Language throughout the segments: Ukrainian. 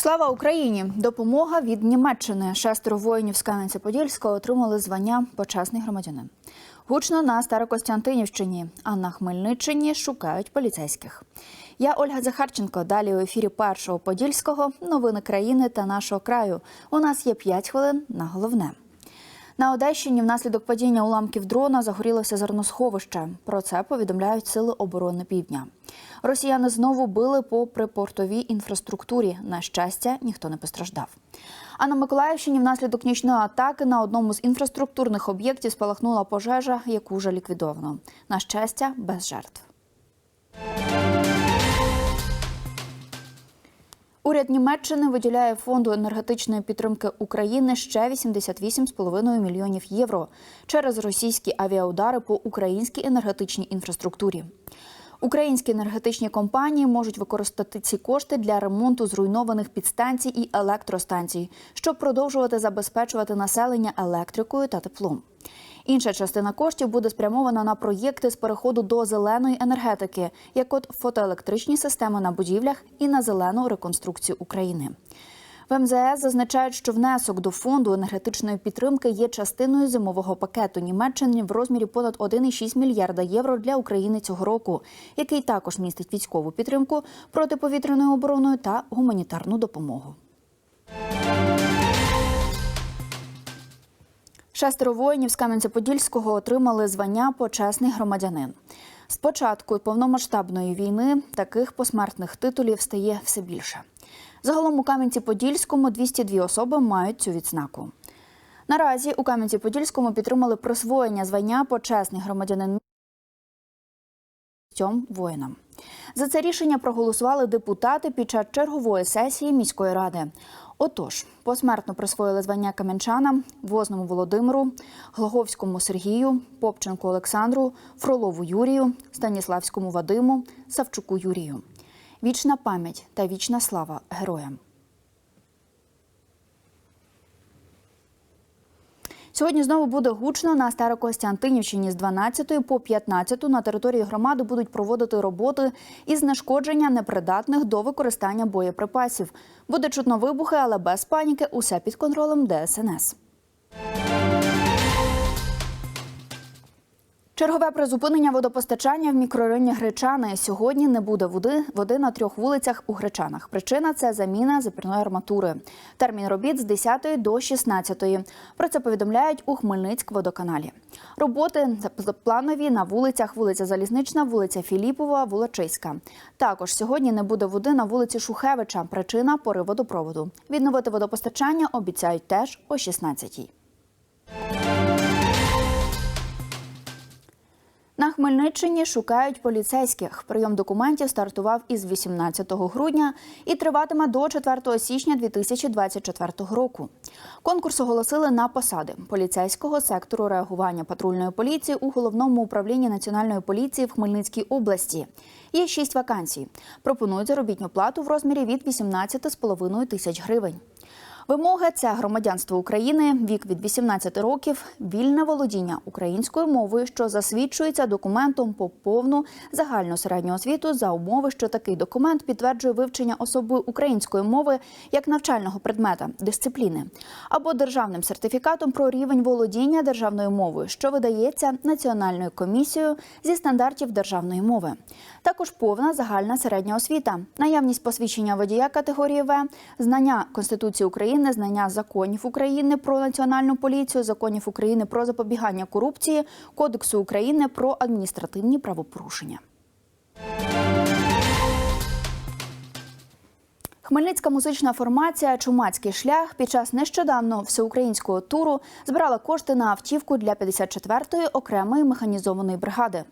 Слава Україні! Допомога від Німеччини. Шестеро воїнів з Кам'янця-Подільського отримали звання почесний громадянин. Гучно на Старокостянтинівщині, а на Хмельниччині шукають поліцейських. Я Ольга Захарченко. Далі у ефірі першого Подільського. Новини країни та нашого краю. У нас є 5 хвилин на головне. На Одещині внаслідок падіння уламків дрона загорілося зерносховище. Про це повідомляють сили оборони Півдня. Росіяни знову били по припортовій інфраструктурі. На щастя, ніхто не постраждав. А на Миколаївщині внаслідок нічної атаки на одному з інфраструктурних об'єктів спалахнула пожежа, яку вже ліквідовано. На щастя, без жертв. Уряд Німеччини виділяє фонду енергетичної підтримки України ще 88,5 мільйонів євро через російські авіаудари по українській енергетичній інфраструктурі. Українські енергетичні компанії можуть використати ці кошти для ремонту зруйнованих підстанцій і електростанцій, щоб продовжувати забезпечувати населення електрикою та теплом. Інша частина коштів буде спрямована на проєкти з переходу до зеленої енергетики, як от фотоелектричні системи на будівлях і на зелену реконструкцію України. В МЗС зазначають, що внесок до фонду енергетичної підтримки є частиною зимового пакету Німеччини в розмірі понад 1,6 мільярда євро для України цього року, який також містить військову підтримку протиповітряною обороною та гуманітарну допомогу. Шестеро воїнів з Кам'янця-Подільського отримали звання почесний громадянин. З початку повномасштабної війни таких посмертних титулів стає все більше. Загалом у Кам'янці-Подільському 202 особи мають цю відзнаку. Наразі у Кам'янці-Подільському підтримали присвоєння звання почесний громадянин цьом воїнам. За це рішення проголосували депутати під час чергової сесії міської ради. Отож, посмертно присвоїли звання кам'янчанам Возному Володимиру, Глоговському Сергію, Попченку Олександру, Фролову Юрію, Станіславському Вадиму, Савчуку Юрію. Вічна пам'ять та вічна слава героям. Сьогодні знову буде гучно на Старокостянтинівщині з 12 по 15 на території громади будуть проводити роботи із знешкодження непридатних до використання боєприпасів. Буде чутно вибухи, але без паніки усе під контролем ДСНС. Чергове призупинення водопостачання в мікрорайоні Гречани. Сьогодні не буде води води на трьох вулицях у Гречанах. Причина це заміна запірної арматури. Термін робіт з 10 до 16. Про це повідомляють у Хмельницьк-водоканалі. Роботи планові на вулицях вулиця Залізнична, вулиця Філіпова, Волочиська. Також сьогодні не буде води на вулиці Шухевича. Причина пори водопроводу. Відновити водопостачання обіцяють теж о 16-й. Хмельниччині шукають поліцейських. Прийом документів стартував із 18 грудня і триватиме до 4 січня 2024 року. Конкурс оголосили на посади поліцейського сектору реагування патрульної поліції у головному управлінні національної поліції в Хмельницькій області. Є шість вакансій. Пропонують заробітну плату в розмірі від 18,5 тисяч гривень. Вимоги це громадянство України, вік від 18 років, вільне володіння українською мовою, що засвідчується документом по повну загальну середню освіту за умови, що такий документ підтверджує вивчення особою української мови як навчального предмета дисципліни, або державним сертифікатом про рівень володіння державною мовою, що видається національною комісією зі стандартів державної мови. Також повна загальна середня освіта, наявність посвідчення водія категорії В, знання Конституції України. Знання законів України про національну поліцію, законів України про запобігання корупції, Кодексу України про адміністративні правопорушення. Хмельницька музична формація Чумацький шлях під час нещодавнього всеукраїнського туру збирала кошти на автівку для 54-ї окремої механізованої бригади.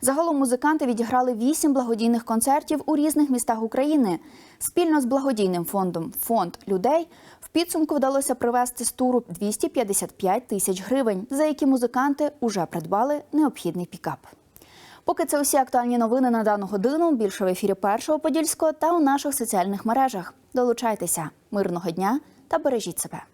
Загалом музиканти відіграли вісім благодійних концертів у різних містах України. Спільно з благодійним фондом Фонд людей в підсумку вдалося привезти з туру 255 тисяч гривень, за які музиканти уже придбали необхідний пікап. Поки це усі актуальні новини на дану годину. Більше в ефірі першого подільського та у наших соціальних мережах. Долучайтеся, мирного дня та бережіть себе.